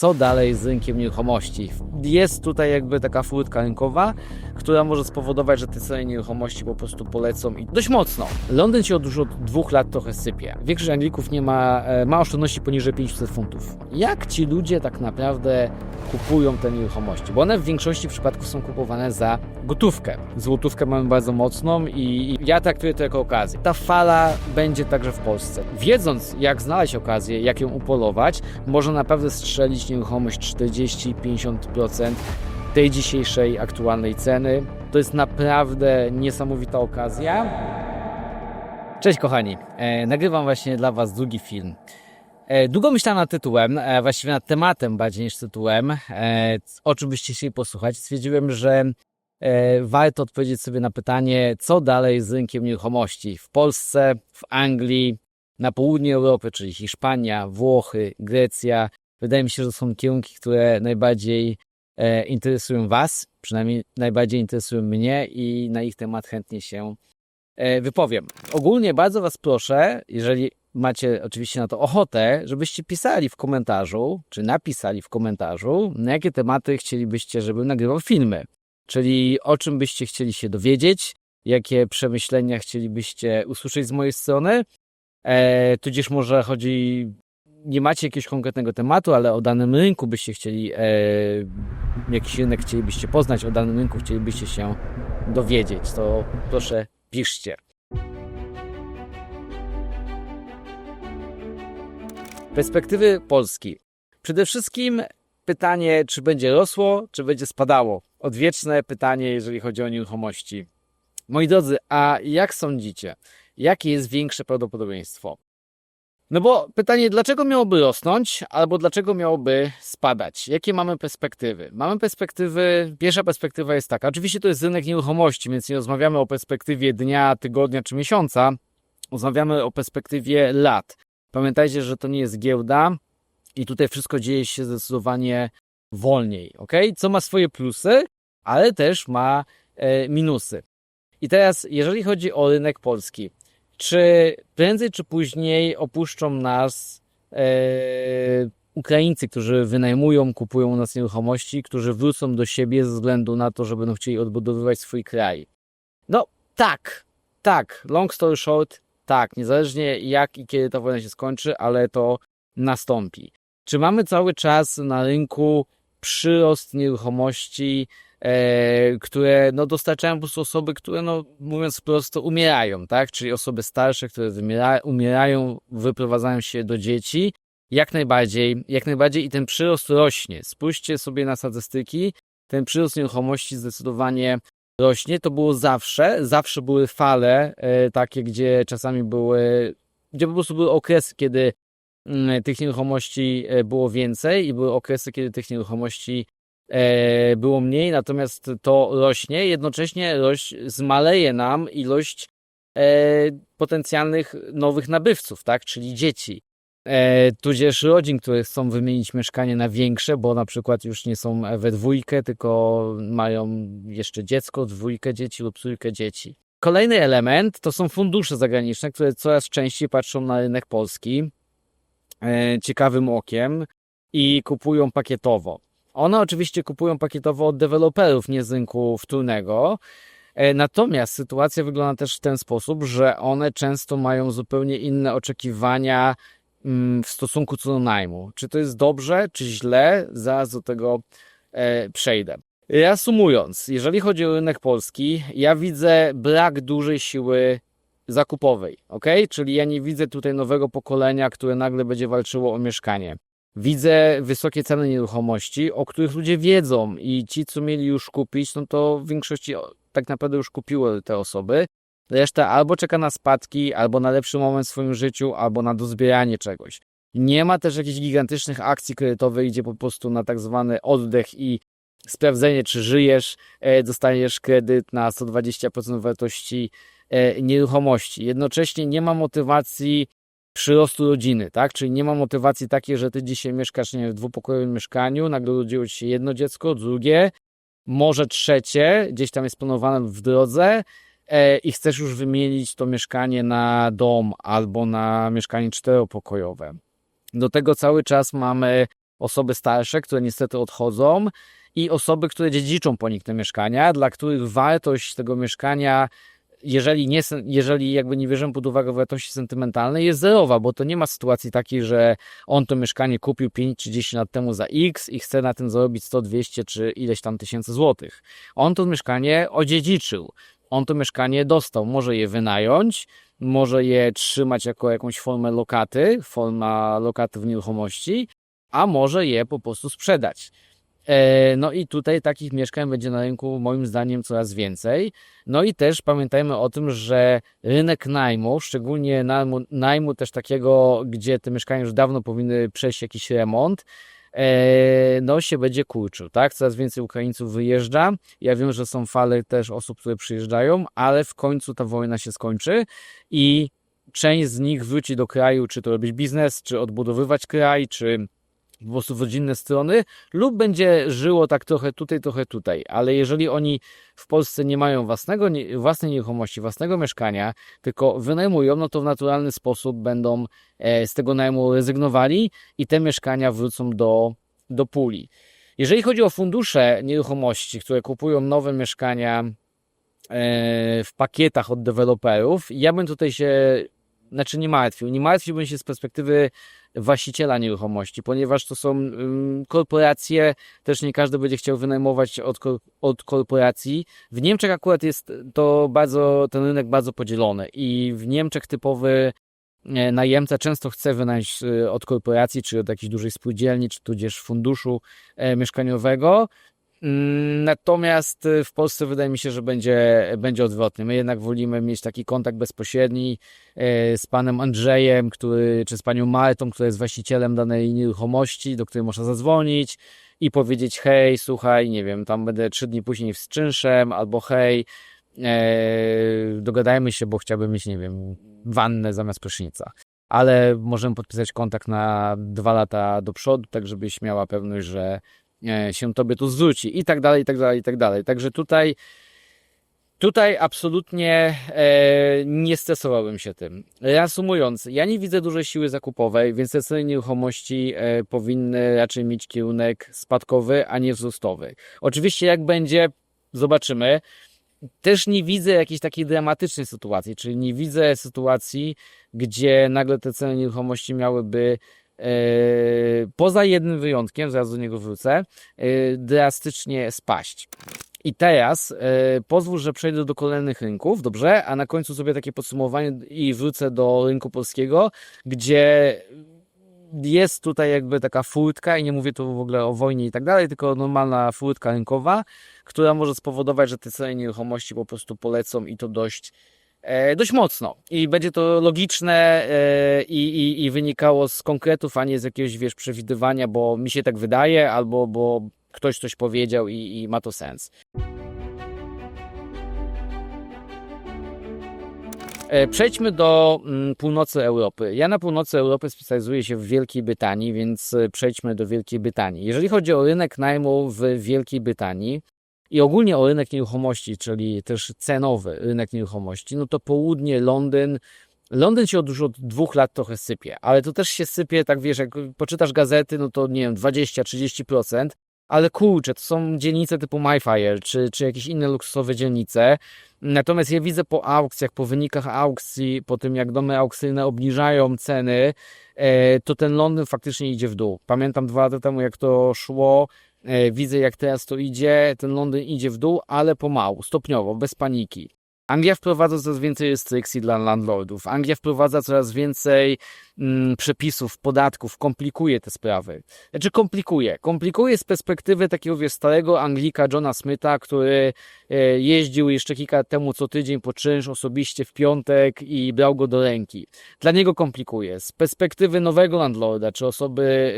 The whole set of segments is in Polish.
co dalej z rynkiem nieruchomości. Jest tutaj jakby taka furtka rynkowa, która może spowodować, że te ceny nieruchomości po prostu polecą i dość mocno. Londyn się od już od dwóch lat trochę sypie. Większość Anglików nie ma, e, ma oszczędności poniżej 500 funtów. Jak ci ludzie tak naprawdę kupują te nieruchomości? Bo one w większości przypadków są kupowane za gotówkę. Złotówkę mamy bardzo mocną i i ja traktuję to jako okazję. Ta fala będzie także w Polsce. Wiedząc, jak znaleźć okazję, jak ją upolować, można naprawdę strzelić nieruchomość 40-50% tej dzisiejszej aktualnej ceny. To jest naprawdę niesamowita okazja. Cześć kochani, e, nagrywam właśnie dla Was drugi film. E, długo myślałem nad tytułem, e, właściwie nad tematem bardziej niż tytułem, e, o czym byście chcieli posłuchać. Stwierdziłem, że e, warto odpowiedzieć sobie na pytanie, co dalej z rynkiem nieruchomości w Polsce, w Anglii, na południu Europy, czyli Hiszpania, Włochy, Grecja. Wydaje mi się, że to są kierunki, które najbardziej e, interesują Was, przynajmniej najbardziej interesują mnie i na ich temat chętnie się e, wypowiem. Ogólnie bardzo Was proszę, jeżeli macie oczywiście na to ochotę, żebyście pisali w komentarzu, czy napisali w komentarzu, na jakie tematy chcielibyście, żebym nagrywał filmy. Czyli o czym byście chcieli się dowiedzieć, jakie przemyślenia chcielibyście usłyszeć z mojej strony, e, tudzież może chodzi, nie macie jakiegoś konkretnego tematu, ale o danym rynku byście chcieli, e, jakiś rynek chcielibyście poznać, o danym rynku chcielibyście się dowiedzieć, to proszę piszcie. Perspektywy Polski. Przede wszystkim pytanie, czy będzie rosło, czy będzie spadało. Odwieczne pytanie, jeżeli chodzi o nieruchomości. Moi drodzy, a jak sądzicie, jakie jest większe prawdopodobieństwo? No bo pytanie, dlaczego miałoby rosnąć, albo dlaczego miałoby spadać? Jakie mamy perspektywy? Mamy perspektywy, pierwsza perspektywa jest taka, oczywiście to jest rynek nieruchomości, więc nie rozmawiamy o perspektywie dnia, tygodnia czy miesiąca, rozmawiamy o perspektywie lat. Pamiętajcie, że to nie jest giełda i tutaj wszystko dzieje się zdecydowanie wolniej, ok? Co ma swoje plusy, ale też ma e, minusy. I teraz, jeżeli chodzi o rynek polski, czy prędzej czy później opuszczą nas e, Ukraińcy, którzy wynajmują, kupują u nas nieruchomości, którzy wrócą do siebie ze względu na to, że będą chcieli odbudowywać swój kraj? No tak, tak, long story short, tak, niezależnie jak i kiedy ta wojna się skończy, ale to nastąpi. Czy mamy cały czas na rynku przyrost nieruchomości, które no, dostarczają po prostu osoby, które, no, mówiąc prosto, umierają, tak? Czyli osoby starsze, które wymiera, umierają, wyprowadzają się do dzieci. Jak najbardziej, jak najbardziej i ten przyrost rośnie. Spójrzcie sobie na statystyki. Ten przyrost nieruchomości zdecydowanie rośnie. To było zawsze. Zawsze były fale e, takie, gdzie czasami były, gdzie po prostu były okresy, kiedy mm, tych nieruchomości e, było więcej i były okresy, kiedy tych nieruchomości e, było mniej, natomiast to rośnie. Jednocześnie roś, zmaleje nam ilość e, potencjalnych nowych nabywców, tak? czyli dzieci. E, tudzież rodzin, które chcą wymienić mieszkanie na większe, bo na przykład już nie są we dwójkę, tylko mają jeszcze dziecko, dwójkę dzieci lub trójkę dzieci. Kolejny element to są fundusze zagraniczne, które coraz częściej patrzą na rynek polski e, ciekawym okiem i kupują pakietowo. One oczywiście kupują pakietowo od deweloperów, nie z rynku wtórnego. E, Natomiast sytuacja wygląda też w ten sposób, że one często mają zupełnie inne oczekiwania mm, w stosunku co do najmu. Czy to jest dobrze, czy źle? Zaraz do tego e, przejdę. Reasumując, jeżeli chodzi o rynek polski, ja widzę brak dużej siły zakupowej, ok? Czyli ja nie widzę tutaj nowego pokolenia, które nagle będzie walczyło o mieszkanie. Widzę wysokie ceny nieruchomości, o których ludzie wiedzą i ci, co mieli już kupić, no to w większości tak naprawdę już kupiły te osoby. Reszta albo czeka na spadki, albo na lepszy moment w swoim życiu, albo na dozbieranie czegoś. Nie ma też jakichś gigantycznych akcji kredytowych, gdzie po prostu na tak zwany oddech i sprawdzenie, czy żyjesz, e, dostaniesz kredyt na 120% wartości e, nieruchomości. Jednocześnie nie ma motywacji przyrostu rodziny, tak? Czyli nie ma motywacji takiej, że ty dzisiaj mieszkasz nie, w dwupokojowym mieszkaniu, nagle urodziło ci się jedno dziecko, drugie, może trzecie, gdzieś tam jest planowane w drodze e, i chcesz już wymienić to mieszkanie na dom albo na mieszkanie czteropokojowe. Do tego cały czas mamy osoby starsze, które niestety odchodzą i osoby, które dziedziczą po nich te mieszkania, dla których wartość tego mieszkania jeżeli, nie, jeżeli jakby nie bierzemy pod uwagę wartości sentymentalnej, jest zerowa, bo to nie ma sytuacji takiej, że on to mieszkanie kupił 5 czy 10 lat temu za X i chce na tym zarobić 100, 200 czy ileś tam tysięcy złotych. On to mieszkanie odziedziczył. On to mieszkanie dostał. Może je wynająć, może je trzymać jako jakąś formę lokaty, forma lokaty w nieruchomości, a może je po prostu sprzedać. E, no i tutaj takich mieszkań będzie na rynku moim zdaniem coraz więcej. No i też pamiętajmy o tym, że rynek najmu, szczególnie najmu, najmu też takiego, gdzie te mieszkania już dawno powinny przejść jakiś remont, e, no się będzie kurczył, tak? Coraz więcej Ukraińców wyjeżdża. Ja wiem, że są fale też osób, które przyjeżdżają, ale w końcu ta wojna się skończy i część z nich wróci do kraju, czy to robić biznes, czy odbudowywać kraj, czy po prostu w rodzinne strony, lub będzie żyło tak trochę tutaj, trochę tutaj. Ale jeżeli oni w Polsce nie mają własnego, własnej nieruchomości, własnego mieszkania, tylko wynajmują, no to w naturalny sposób będą e, z tego najmu rezygnowali i te mieszkania wrócą do, do puli. Jeżeli chodzi o fundusze nieruchomości, które kupują nowe mieszkania e, w pakietach od deweloperów, ja bym tutaj się znaczy nie martwił. Nie martwiłbym się z perspektywy właściciela nieruchomości, ponieważ to są korporacje, też nie każdy będzie chciał wynajmować od, od korporacji. W Niemczech akurat jest to bardzo, ten rynek bardzo podzielony i w Niemczech typowy e, najemca często chce wynająć e, od korporacji, czy od jakiejś dużej spółdzielni, czy tudzież funduszu e, mieszkaniowego, natomiast y, w Polsce wydaje mi się, że będzie, będzie odwrotnie. My jednak wolimy mieć taki kontakt bezpośredni e, z panem Andrzejem, który, czy z panią Martą, która jest właścicielem danej nieruchomości, do której można zadzwonić i powiedzieć: Hej, słuchaj, nie wiem, tam będę trzy dni później z czynszem, albo hej, e, dogadajmy się, bo chciałbym mieć, nie wiem, wannę zamiast prysznica. Ale możemy podpisać kontakt na dwa lata do przodu, tak żebyś miała pewność, że się tobie tu zwróci i tak dalej, i tak dalej, i tak dalej. Także tutaj Tutaj absolutnie e, nie stresowałbym się tym. Reasumując, ja nie widzę dużej siły zakupowej, więc te ceny nieruchomości e, powinny raczej mieć kierunek spadkowy, a nie wzrostowy. Oczywiście jak będzie, zobaczymy. Też nie widzę jakiejś takiej dramatycznej sytuacji, czyli nie widzę sytuacji, gdzie nagle te ceny nieruchomości miałyby E, poza jednym wyjątkiem, zaraz do niego wrócę, e, drastycznie spaść. I teraz e, pozwól, że przejdę do kolejnych rynków, dobrze? A na końcu sobie takie podsumowanie i wrócę do rynku polskiego, gdzie jest tutaj jakby taka furtka i nie mówię tu w ogóle o wojnie i tak dalej, tylko normalna furtka rynkowa, która może spowodować, że te ceny nieruchomości po prostu polecą i to dość dość mocno i będzie to logiczne e, i, i, i wynikało z konkretów, a nie z jakiegoś, wiesz, przewidywania, bo mi się tak wydaje, albo bo ktoś coś powiedział i, i ma to sens. E, przejdźmy do mm, północy Europy. Ja na północy Europy specjalizuję się w Wielkiej Brytanii, więc przejdźmy do Wielkiej Brytanii. Jeżeli chodzi o rynek najmu w Wielkiej Brytanii, i ogólnie o rynek nieruchomości, czyli też cenowy rynek nieruchomości, no to południe, Londyn, Londyn się od już od dwóch lat trochę sypie, ale to też się sypie, tak wiesz, jak poczytasz gazety, no to nie wiem, 20-30%, ale kurczę, to są dzielnice typu MyFire, czy, czy jakieś inne luksusowe dzielnice. Natomiast ja widzę po aukcjach, po wynikach aukcji, po tym jak domy aukcyjne obniżają ceny, e, to ten Londyn faktycznie idzie w dół. Pamiętam dwa lata temu, jak to szło, widzę, jak teraz to idzie. Ten Londyn idzie w dół, ale pomału, stopniowo, bez paniki. Anglia wprowadza coraz więcej restrykcji dla landlordów. Anglia wprowadza coraz więcej mm, przepisów, podatków, komplikuje te sprawy. Znaczy komplikuje. Komplikuje z perspektywy takiego wiesz, starego Anglika Johna Smitha, który e, jeździł jeszcze kilka temu co tydzień po czynsz osobiście w piątek i brał go do ręki. Dla niego komplikuje. Z perspektywy nowego landlorda, czy osoby...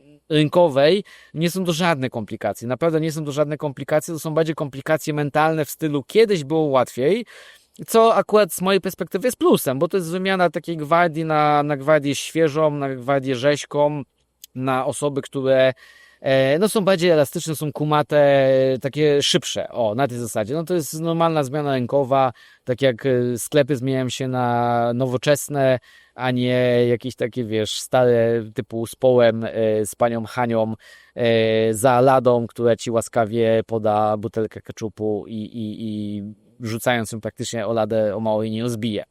Yy, rynkowej nie są to żadne komplikacje. Naprawdę nie są to żadne komplikacje, to są bardziej komplikacje mentalne w stylu kiedyś było łatwiej, co akurat z mojej perspektywy jest plusem, bo to jest wymiana takiej gwardii na, na gwardię świeżą, na gwardię rzeźką, na osoby, które no są bardziej elastyczne, są kumate, takie szybsze, o, na tej zasadzie. No to jest normalna zmiana rynkowa, tak jak e, sklepy zmieniają się na nowoczesne, a nie jakieś takie, wiesz, stare typu z połem, e, z panią Hanią, e, za ladą, która ci łaskawie poda butelkę keczupu i, i, i rzucając ją praktycznie o ladę o mało jej nie rozbije.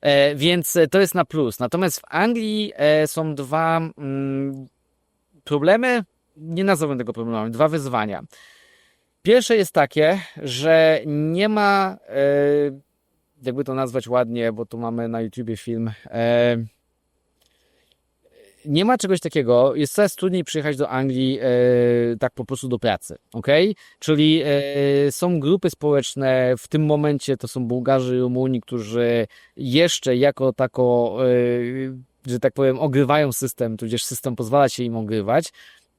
E, więc to jest na plus. Natomiast w Anglii e, są dwa mm, problemy, nie nazwałbym tego problemem, dwa wyzwania. Pierwsze jest takie, że nie ma, e, jakby to nazwać ładnie, bo tu mamy na YouTubie film, e, nie ma czegoś takiego, jest coraz trudniej przyjechać do Anglii e, tak po prostu do pracy, ok? Czyli e, są grupy społeczne, w tym momencie to są Bułgarzy i Rumuni, którzy jeszcze jako tako, e, że tak powiem, ogrywają system, tudzież system pozwala się im ogrywać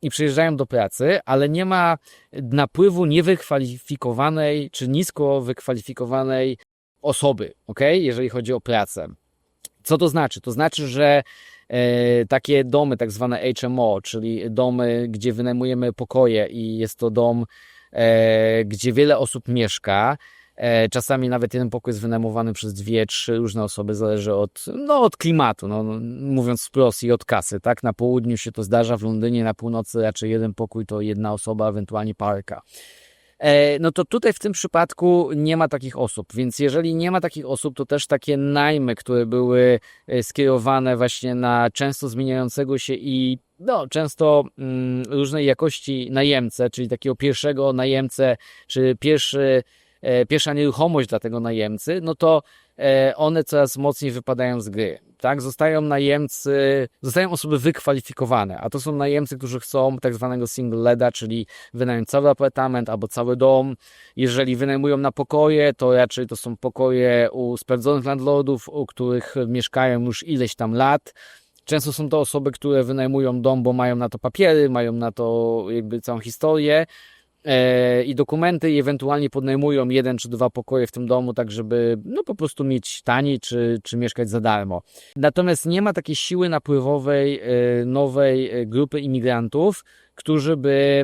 i przyjeżdżają do pracy, ale nie ma napływu niewykwalifikowanej czy nisko wykwalifikowanej osoby, ok? Jeżeli chodzi o pracę. Co to znaczy? To znaczy, że e, takie domy, tak zwane HMO, czyli domy, gdzie wynajmujemy pokoje i jest to dom, e, gdzie wiele osób mieszka. E, czasami nawet jeden pokój jest wynajmowany przez dwie, trzy różne osoby, zależy od, no, od klimatu, no, mówiąc wprost i od kasy, tak? Na południu się to zdarza, w Londynie, na północy raczej jeden pokój to jedna osoba, ewentualnie parka. E, no to tutaj w tym przypadku nie ma takich osób, więc jeżeli nie ma takich osób, to też takie najmy, które były e, skierowane właśnie na często zmieniającego się i no, często mm, różnej jakości najemcę, czyli takiego pierwszego najemcę, czy pierwszy, pierwsza nieruchomość dla tego najemcy, no to e, one coraz mocniej wypadają z gry tak? Zostają najemcy, zostają osoby wykwalifikowane, a to są najemcy, którzy chcą tak zwanego single leda, czyli wynająć cały apartament albo cały dom. Jeżeli wynajmują na pokoje, to raczej to są pokoje u sprawdzonych landlordów, u których mieszkają już ileś tam lat. Często są to osoby, które wynajmują dom, bo mają na to papiery, mają na to jakby całą historię E, i dokumenty i ewentualnie podnajmują jeden czy dwa pokoje w tym domu, tak żeby no po prostu mieć taniej czy, czy mieszkać za darmo. Natomiast nie ma takiej siły napływowej e, nowej e, grupy imigrantów, którzy by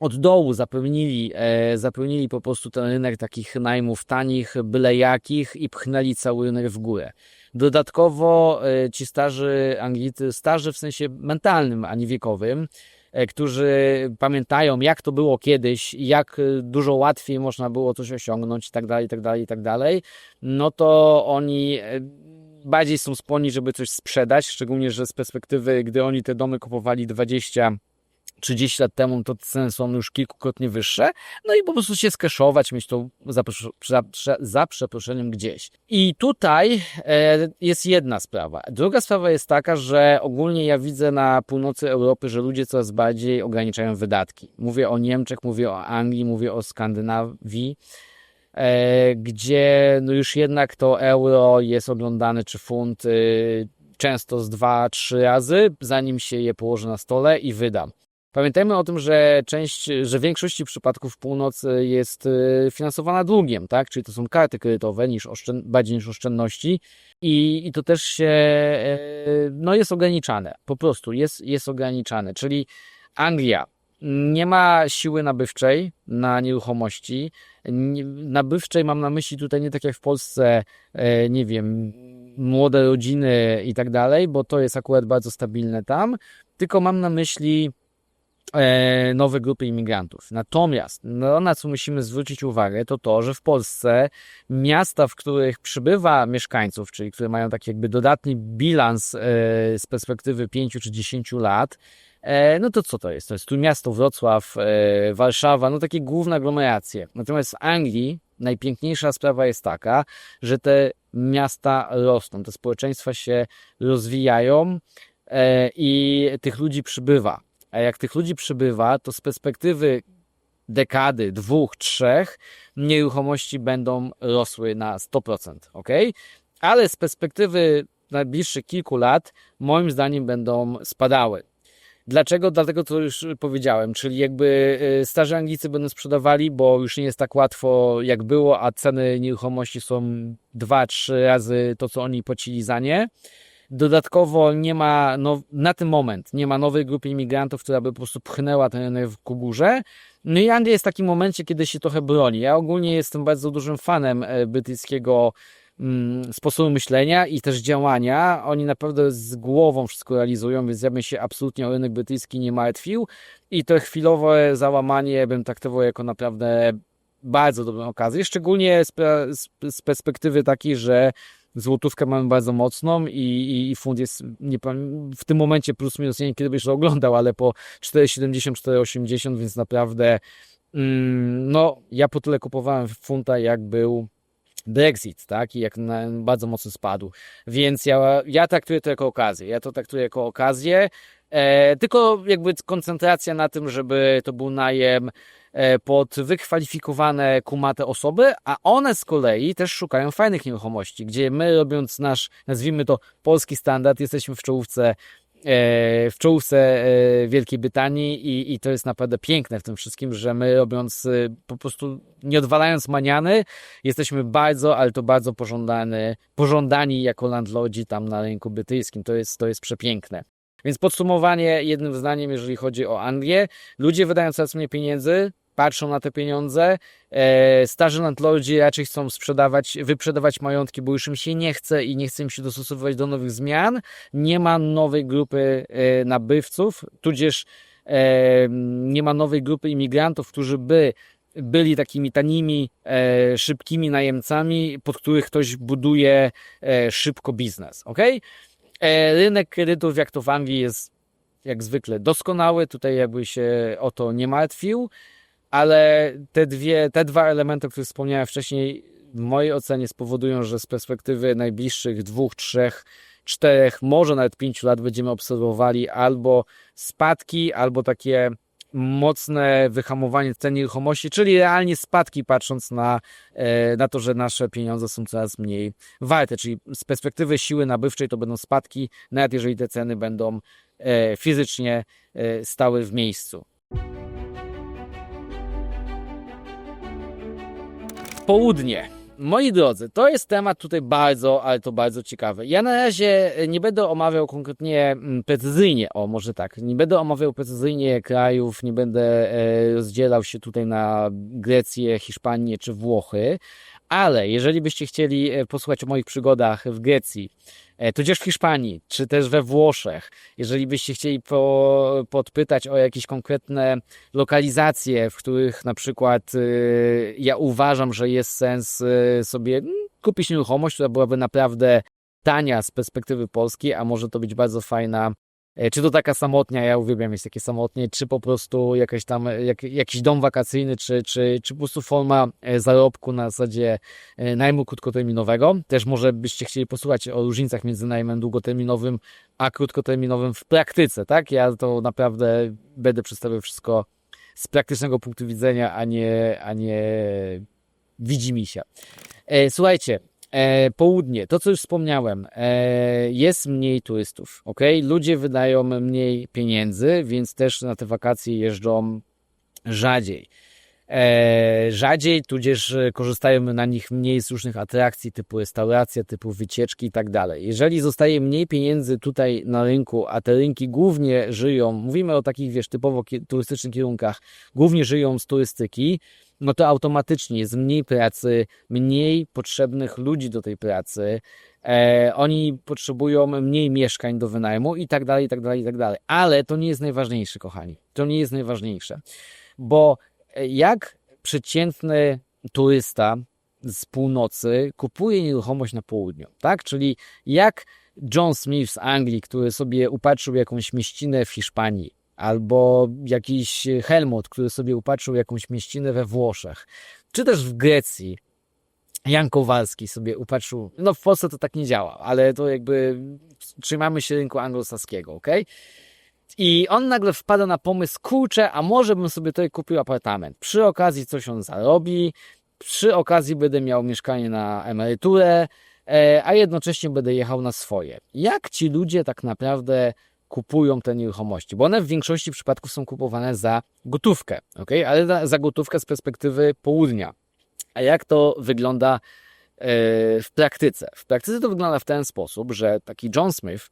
od dołu zapełnili, zapełnili po prostu ten rynek takich najmów tanich, byle jakich i pchnęli cały rynek w górę. Dodatkowo ci starzy Anglicy, starzy w sensie mentalnym, a nie wiekowym, E, którzy pamiętają, jak to było kiedyś, jak e, dużo łatwiej można było coś osiągnąć i tak dalej, i tak dalej, i tak dalej, no to oni e, bardziej są skłonni, żeby coś sprzedać, szczególnie, że z perspektywy, gdy oni te domy kupowali 20 30 lat temu to ceny są już kilkukrotnie wyższe, no i po prostu się skeszować, mieć to za, za, za przeproszeniem gdzieś. I tutaj e, jest jedna sprawa. Druga sprawa jest taka, że ogólnie ja widzę na północy Europy, że ludzie coraz bardziej ograniczają wydatki. Mówię o Niemczech, mówię o Anglii, mówię o Skandynawii, e, gdzie no już jednak to euro jest oglądane, czy funt, y, często z dwa, trzy razy, zanim się je położy na stole i wydam. Pamiętajmy o tym, że część, że w większości przypadków północ jest y, finansowana długiem, tak? Czyli to są karty kredytowe niż oszczęd- bardziej niż oszczędności i, i to też się e, no jest ograniczane. Po prostu jest, jest ograniczane. Czyli Anglia nie ma siły nabywczej na nieruchomości. Nabywczej mam na myśli tutaj nie tak jak w Polsce, e, nie wiem, młode rodziny i tak dalej, bo to jest akurat bardzo stabilne tam, tylko mam na myśli nowe grupy imigrantów. Natomiast no, na co musimy zwrócić uwagę, to to, że w Polsce miasta, w których przybywa mieszkańców, czyli które mają taki jakby dodatni bilans e, z perspektywy 5 czy 10 lat, e, no to co to jest? To jest tu miasto Wrocław, Warszawa, no takie główne aglomeracje. Natomiast w Anglii najpiękniejsza sprawa jest taka, że te miasta rosną, te społeczeństwa się rozwijają i tych ludzi przybywa. A jak tych ludzi przybywa, to z perspektywy dekady, dwóch, trzech, nieruchomości będą rosły na 100%, ok? Ale z perspektywy najbliższych kilku lat, moim zdaniem, będą spadały. Dlaczego? Dlatego, co już powiedziałem, czyli jakby y, starzy Anglicy będą sprzedawali, bo już nie jest tak łatwo jak było, a ceny nieruchomości są dwa, trzy razy to, co oni płacili za nie. Dodatkowo nie ma, no, na ten moment, nie ma nowej grupy imigrantów, która by po prostu pchnęła ten rynek ku górze. No i Anglia jest w takim momencie, kiedy się trochę broni. Ja ogólnie jestem bardzo dużym fanem e, brytyjskiego mm, sposobu myślenia i też działania. Oni naprawdę z głową wszystko realizują, więc ja bym się absolutnie o rynek brytyjski nie martwił i to chwilowe załamanie bym traktował jako naprawdę bardzo dobrą okazję, szczególnie z, z, z perspektywy takiej, że złotówkę mamy bardzo mocną i, i, i funt jest nie, w tym momencie plus minus, nie wiem kiedy byś to oglądał, ale po 4,70, 4,80, więc naprawdę mm, no ja po tyle kupowałem funta jak był Brexit, tak, i jak na, bardzo mocno spadł, więc ja, ja traktuję to jako okazję, ja to traktuję jako okazję, e, tylko jakby koncentracja na tym, żeby to był najem pod wykwalifikowane kumate osoby, a one z kolei też szukają fajnych nieruchomości, gdzie my robiąc nasz, nazwijmy to polski standard, jesteśmy w czołówce e, w czołówce e, Wielkiej Brytanii i, i to jest naprawdę piękne w tym wszystkim, że my robiąc e, po prostu nie odwalając maniany, jesteśmy bardzo, ale to bardzo pożądany, pożądani jako landlordzi tam na rynku brytyjskim. To jest, to jest przepiękne. Więc podsumowanie jednym zdaniem, jeżeli chodzi o Anglię, ludzie wydają coraz mniej pieniędzy, patrzą na te pieniądze. E, starzy landlordzi raczej chcą sprzedawać, wyprzedawać majątki, bo już im się nie chce i nie chce im się dostosowywać do nowych zmian. Nie ma nowej grupy e, nabywców, tudzież e, nie ma nowej grupy imigrantów, którzy by byli takimi tanimi, e, szybkimi najemcami, pod których ktoś buduje e, szybko biznes. ok? E, rynek kredytów, jak to w Anglii, jest jak zwykle doskonały. Tutaj jakby się o to nie martwił ale te, dwie, te dwa elementy, o których wspomniałem wcześniej, w mojej ocenie spowodują, że z perspektywy najbliższych dwóch, trzech, czterech, może nawet pięciu lat będziemy obserwowali albo spadki, albo takie mocne wyhamowanie cen nieruchomości, czyli realnie spadki, patrząc na, e, na to, że nasze pieniądze są coraz mniej warte. Czyli z perspektywy siły nabywczej to będą spadki, nawet jeżeli te ceny będą e, fizycznie e, stały w miejscu. Południe. Moi drodzy, to jest temat tutaj bardzo, ale to bardzo ciekawy. Ja na razie nie będę omawiał konkretnie mm, precyzyjnie, o może tak, nie będę omawiał precyzyjnie krajów, nie będę e, rozdzielał się tutaj na Grecję, Hiszpanię czy Włochy, ale jeżeli byście chcieli e, posłuchać o moich przygodach w Grecji, tudzież w Hiszpanii, czy też we Włoszech, jeżeli byście chcieli po, podpytać o jakieś konkretne lokalizacje, w których na przykład y, ja uważam, że jest sens y, sobie mm, kupić nieruchomość, która byłaby naprawdę tania z perspektywy polskiej, a może to być bardzo fajna E, Czy to taka samotnia, ja uwielbiam mieć takie samotnie, czy po prostu jakaś tam, jak, jakiś dom wakacyjny, czy, czy, czy po prostu forma e, zarobku na zasadzie e, najmu krótkoterminowego. Też może byście chcieli posłuchać o różnicach między najmem długoterminowym a krótkoterminowym w praktyce, tak? Ja to naprawdę będę przedstawiał wszystko z praktycznego punktu widzenia, a nie, a nie widzi mi się. Słuchajcie, E, południe, to co już wspomniałem, e, jest mniej turystów, ok? Ludzie wydają mniej pieniędzy, więc też na te wakacje jeżdżą rzadziej. E, rzadziej, tudzież korzystają na nich mniej z różnych atrakcji typu restauracja, typu wycieczki i tak dalej. Jeżeli zostaje mniej pieniędzy tutaj na rynku, a te rynki głównie żyją, mówimy o takich, wiesz, typowo turystycznych kierunkach, głównie żyją z turystyki, no to automatycznie jest mniej pracy, mniej potrzebnych ludzi do tej pracy, e, oni potrzebują mniej mieszkań do wynajmu i tak dalej, i tak dalej, i tak dalej. Ale to nie jest najważniejsze, kochani. To nie jest najważniejsze, bo jak przeciętny turysta z północy kupuje nieruchomość na południu, tak? Czyli jak John Smith z Anglii, który sobie upatrzył jakąś mieścinę w Hiszpanii, albo jakiś Helmut, który sobie upatrzył jakąś mieścinę we Włoszech, czy też w Grecji. Jan Kowalski sobie upatrzył, no w Polsce to tak nie działa, ale to jakby trzymamy się rynku anglosaskiego, ok? I on nagle wpada na pomysł, kurczę, a może bym sobie tutaj kupił apartament. Przy okazji coś on zarobi, przy okazji będę miał mieszkanie na emeryturę, e, a jednocześnie będę jechał na swoje. Jak ci ludzie tak naprawdę kupują te nieruchomości, bo one w większości przypadków są kupowane za gotówkę, ok? ale za gotówkę z perspektywy południa. A jak to wygląda w praktyce. W praktyce to wygląda w ten sposób, że taki John Smith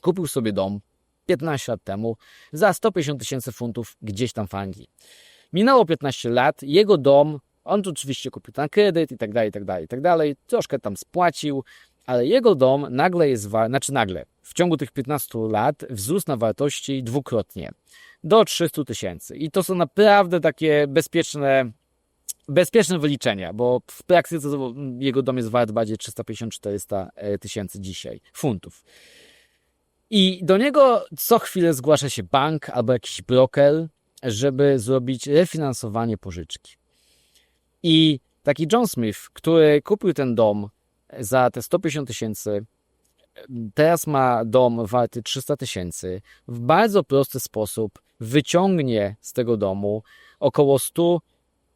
kupił sobie dom 15 lat temu za 150 tysięcy funtów gdzieś tam w Anglii. Minęło 15 lat, jego dom, on tu oczywiście kupił na kredyt i tak dalej, i tak dalej, i tak dalej, troszkę tam spłacił, ale jego dom nagle jest, znaczy nagle, w ciągu tych 15 lat wzrósł na wartości dwukrotnie, do 300 tysięcy. I to są naprawdę takie bezpieczne, bezpieczne wyliczenia, bo w praktyce to jego dom jest wart bardziej 350-400 tysięcy dzisiaj, funtów. I do niego co chwilę zgłasza się bank albo jakiś broker, żeby zrobić refinansowanie pożyczki. I taki John Smith, który kupił ten dom za te 150 tysięcy, teraz ma dom warty 300 tysięcy, w bardzo prosty sposób wyciągnie z tego domu około 100,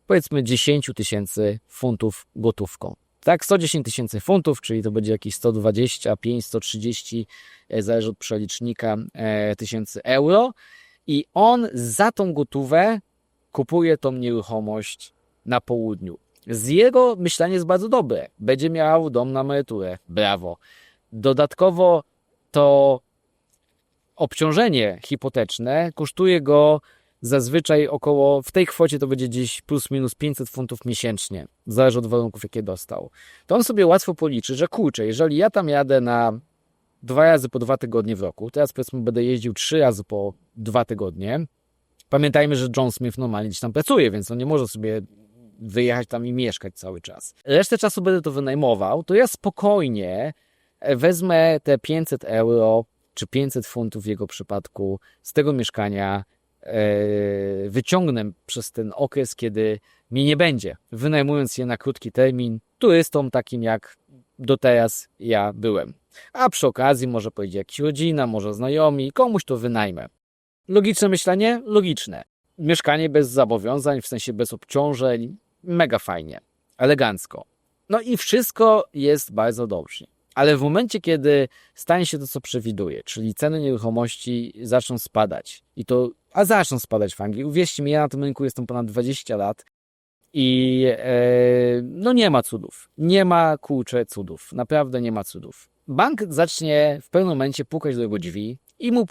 powiedzmy 10 tysięcy funtów gotówką. Tak, 110 tysięcy funtów, czyli to będzie jakieś 125, 130, e, zależy od przelicznika, e, tysięcy euro. I on za tą gotówę kupuje tą nieruchomość na południu. Z jego myślenie jest bardzo dobre. Będzie miał dom na emeryturę. Brawo. Dodatkowo to obciążenie hipoteczne kosztuje go zazwyczaj około, w tej kwocie to będzie gdzieś plus minus 500 funtów miesięcznie, zależy od warunków, jakie dostał. To on sobie łatwo policzy, że kurczę, jeżeli ja tam jadę na dwa razy po dwa tygodnie w roku, teraz powiedzmy będę jeździł trzy razy po dwa tygodnie, pamiętajmy, że John Smith normalnie gdzieś tam pracuje, więc on nie może sobie wyjechać tam i mieszkać cały czas. Resztę czasu będę to wynajmował, to ja spokojnie wezmę te 500 euro czy 500 funtów w jego przypadku z tego mieszkania, wyciągnę przez ten okres, kiedy mi nie będzie, wynajmując je na krótki termin turystom takim jak do teraz ja byłem. A przy okazji może pojedzie jakaś rodzina, może znajomi, komuś to wynajmę. Logiczne myślenie? Logiczne. Mieszkanie bez zobowiązań, w sensie bez obciążeń, mega fajnie, elegancko. No i wszystko jest bardzo dobrze. Ale w momencie, kiedy stanie się to, co przewiduje, czyli ceny nieruchomości zaczną spadać i to a zaczną spadać w Anglii. Uwierzcie mi, ja na tym rynku jestem ponad 20 lat i e, no nie ma cudów. Nie ma kurcze cudów. Naprawdę nie ma cudów. Bank zacznie w pewnym momencie pukać do jego drzwi i mu,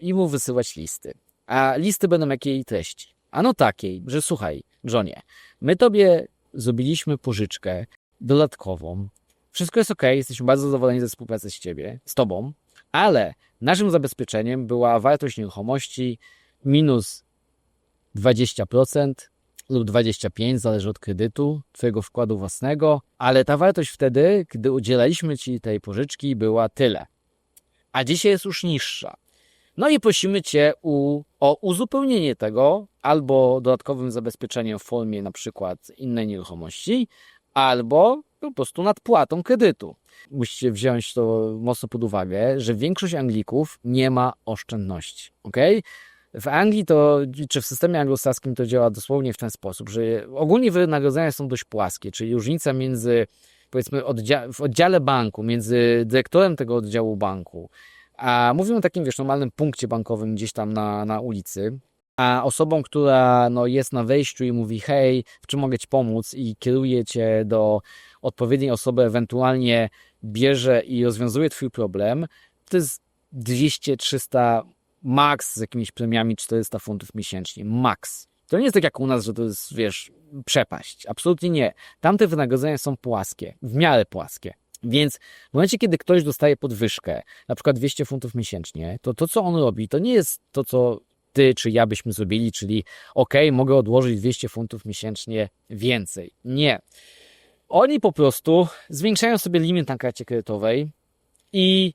i mu wysyłać listy. A listy będą jakiej treści? Ano takiej, że słuchaj, Johnie, my tobie zrobiliśmy pożyczkę dodatkową. Wszystko jest ok, jesteśmy bardzo zadowoleni ze współpracy z ciebie, z tobą, ale naszym zabezpieczeniem była wartość nieruchomości minus 20% lub 25%, zależy od kredytu, Twojego wkładu własnego, ale ta wartość wtedy, gdy udzielaliśmy Ci tej pożyczki, była tyle. A dzisiaj jest już niższa. No i prosimy Cię u, o uzupełnienie tego albo dodatkowym zabezpieczeniem w formie na przykład innej nieruchomości, albo po prostu nadpłatą kredytu. Musicie wziąć to mocno pod uwagę, że większość Anglików nie ma oszczędności. ok? W Anglii to, czy w systemie anglosaskim to działa dosłownie w ten sposób, że ogólnie wynagrodzenia są dość płaskie, czyli różnica między, powiedzmy, oddzia w oddziale banku, między dyrektorem tego oddziału banku, a mówimy o takim, wiesz, normalnym punkcie bankowym gdzieś tam na, na ulicy, a osobą, która no, jest na wejściu i mówi, hej, w czym mogę Ci pomóc? i kieruje Cię do odpowiedniej osoby, ewentualnie bierze i rozwiązuje Twój problem, to jest 200-300 max z jakimiś premiami 400 funtów miesięcznie. Max. To nie jest tak jak u nas, że to jest, wiesz, przepaść. Absolutnie nie. Tamte wynagrodzenia są płaskie, w miarę płaskie. Więc w momencie, kiedy ktoś dostaje podwyżkę, na przykład 200 funtów miesięcznie, to to, co on robi, to nie jest to, co ty czy ja byśmy zrobili, czyli ok, mogę odłożyć 200 funtów miesięcznie więcej. Nie. Oni po prostu zwiększają sobie limit na karcie kredytowej i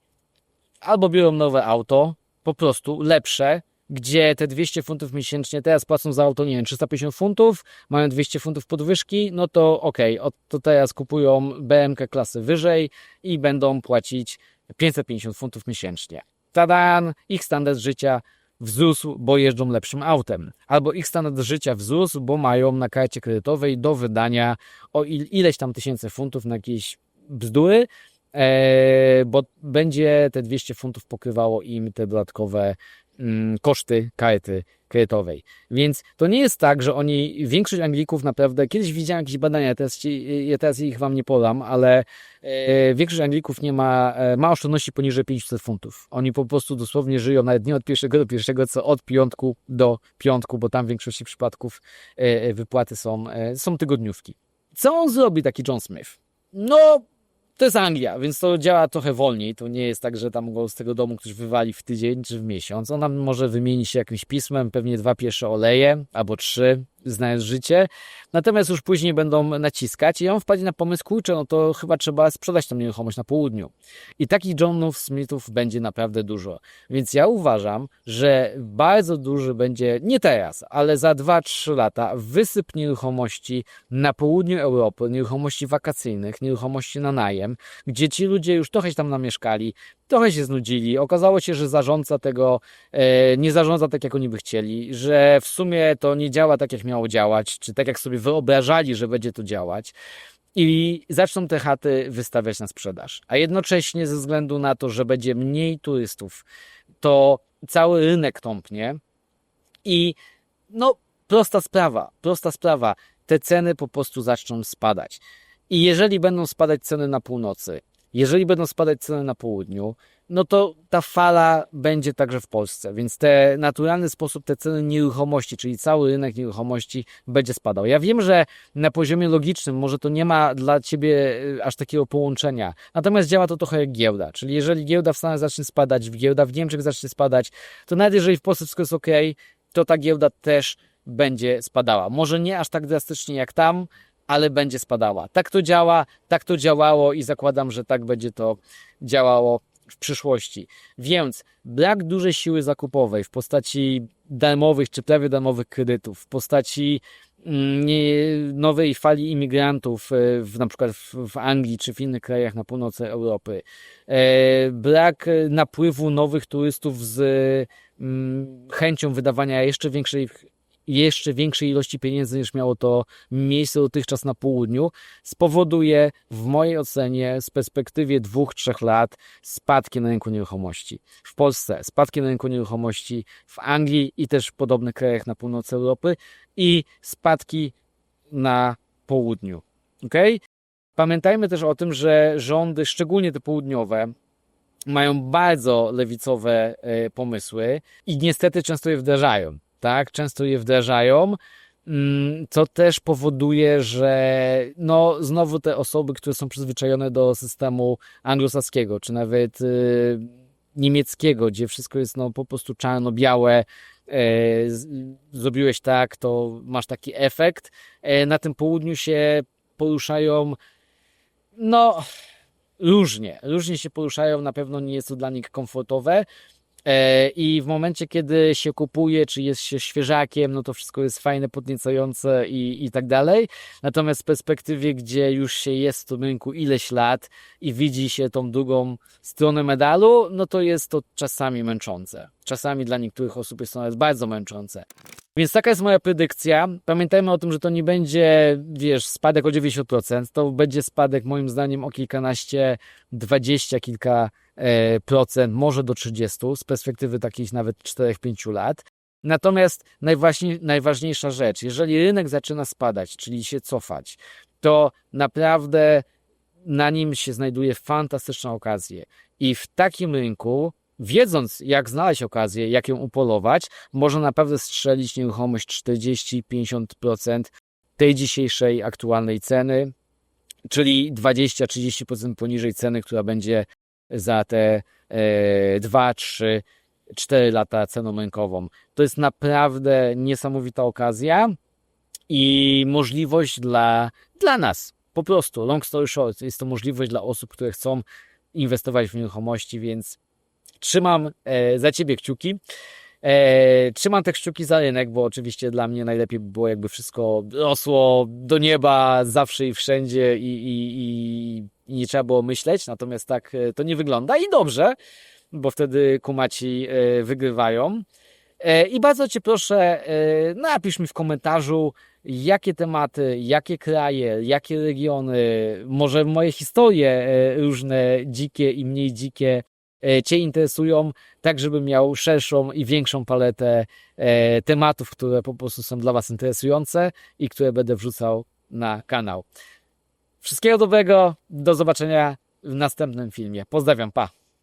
albo biorą nowe auto, po prostu lepsze, gdzie te 200 funtów miesięcznie teraz płacą za auto, nie wiem, 350 funtów, mają 200 funtów podwyżki, no to okej, okay, to teraz kupują BMK klasy wyżej i będą płacić 550 funtów miesięcznie. Tadan, ich standard życia wzrósł, bo jeżdżą lepszym autem. Albo ich standard życia wzrósł, bo mają na karcie kredytowej do wydania o ileś tam tysięcy funtów na jakieś bzdury, bo będzie te 200 funtów pokrywało im te dodatkowe mm, koszty karty kredytowej. Więc to nie jest tak, że oni, większość Anglików naprawdę, kiedyś widziałem jakieś badania, teraz, ci, ja teraz ich wam nie podam, ale e, większość Anglików nie ma, e, ma oszczędności poniżej 500 funtów. Oni po prostu dosłownie żyją nawet nie od pierwszego do pierwszego, co od piątku do piątku, bo tam w większości przypadków e, e wypłaty są, e, są tygodniówki. Co on zrobi, taki John Smith? No, to jest Anglia, więc to działa trochę wolniej. To nie jest tak, że tam go z tego domu ktoś wywali w tydzień czy w miesiąc. On tam może wymienić się jakimś pismem, pewnie dwa pierwsze oleje albo trzy, znając życie. Natomiast już później będą naciskać i on wpadnie na pomysł, kurczę, no to chyba trzeba sprzedać tą nieruchomość na południu. I takich Johnów Smithów będzie naprawdę dużo. Więc ja uważam, że bardzo duży będzie, nie teraz, ale za 2-3 lata wysyp nieruchomości na południu Europy, nieruchomości wakacyjnych, nieruchomości na najem, gdzie ci ludzie już trochę tam namieszkali, trochę się znudzili. Okazało się, że zarządca tego e, nie zarządza tak, jak oni by chcieli, że w sumie to nie działa tak, jak miało działać, czy tak, jak sobie wyobrażali, że będzie to działać. I zaczną te chaty wystawiać na sprzedaż. A jednocześnie, ze względu na to, że będzie mniej turystów, to cały rynek tąpnie. I no, prosta sprawa, prosta sprawa. Te ceny po prostu zaczną spadać. I jeżeli będą spadać ceny na północy, jeżeli będą spadać ceny na południu, no to ta fala będzie także w Polsce, więc te naturalny sposób te ceny nieruchomości, czyli cały rynek nieruchomości będzie spadał. Ja wiem, że na poziomie logicznym może to nie ma dla ciebie y, aż takiego połączenia, natomiast działa to trochę jak giełda, czyli jeżeli giełda w Stanach zacznie spadać, giełda w Niemczech zacznie spadać, to nawet jeżeli w Polsce wszystko jest ok, to ta giełda też będzie spadała. Może nie aż tak drastycznie jak tam, ale będzie spadała. Tak to działa, tak to działało i zakładam, że tak będzie to działało w przyszłości. Więc brak dużej siły zakupowej w postaci darmowych czy prawie darmowych kredytów, w postaci mm, nowej fali imigrantów, e, w, na przykład w, w, Anglii czy w innych krajach na północy Europy, e, brak napływu nowych turystów z mm, chęcią wydawania jeszcze większych jeszcze większej ilości pieniędzy niż miało to miejsce dotychczas na południu, spowoduje w mojej ocenie z perspektywie dwóch, trzech lat spadki na rynku nieruchomości. W Polsce spadki na rynku nieruchomości, w Anglii i też w podobnych krajach na północy Europy i spadki na południu. ok? Pamiętajmy też o tym, że rządy, szczególnie te południowe, mają bardzo lewicowe e, pomysły i niestety często je wdrażają tak? Często je wdrażają, mm, co też powoduje, że no, znowu te osoby, które są przyzwyczajone do systemu anglosaskiego, czy nawet y, niemieckiego, gdzie wszystko jest no, po prostu czarno-białe, e, zrobiłeś tak, to masz taki efekt. E, na tym południu się poruszają, no, różnie. Różnie się poruszają, na pewno nie jest to dla nich komfortowe. E, I w momencie, kiedy się kupuje, czy jest się świeżakiem, no to wszystko jest fajne, podniecające i, i tak dalej. Natomiast w perspektywie, gdzie już się jest w tym rynku ileś lat i widzi się tą drugą stronę medalu, no to jest to czasami męczące. Czasami dla niektórych osób jest to nawet bardzo męczące. Więc taka jest moja predykcja. Pamiętajmy o tym, że to nie będzie, wiesz, spadek o 90%. To będzie spadek moim zdaniem o kilkanaście, dwadzieścia kilka procent, może do 30 z perspektywy takich nawet 4-5 lat. Natomiast najważniejsza rzecz, jeżeli rynek zaczyna spadać, czyli się cofać, to naprawdę na nim się znajduje fantastyczna okazja. I w takim rynku wiedząc jak znaleźć okazję, jak ją upolować, można naprawdę strzelić nieruchomość 40-50% tej dzisiejszej aktualnej ceny, czyli 20-30% poniżej ceny, która będzie za te e, 2, 3, 4 lata ceną rynkową. To jest naprawdę niesamowita okazja i możliwość dla, dla nas. Po prostu, long story short, jest to możliwość dla osób, które chcą inwestować w nieruchomości, więc trzymam e, za ciebie kciuki. E, trzymam te kciuki za rynek, bo oczywiście dla mnie najlepiej by było, jakby wszystko rosło do nieba zawsze i wszędzie i, i, i, i nie trzeba było myśleć. Natomiast tak e, to nie wygląda i dobrze, bo wtedy kumaci e, wygrywają. E, I bardzo Cię proszę, napisz mi w komentarzu, jakie tematy, jakie kraje, jakie regiony, może moje historie różne dzikie i mniej dzikie Cię interesują, tak żeby miał szerszą i większą paletę e, tematów, które po prostu są dla Was interesujące i które będę wrzucał na kanał. Wszystkiego dobrego, do zobaczenia w następnym filmie. Pozdrawiam, pa!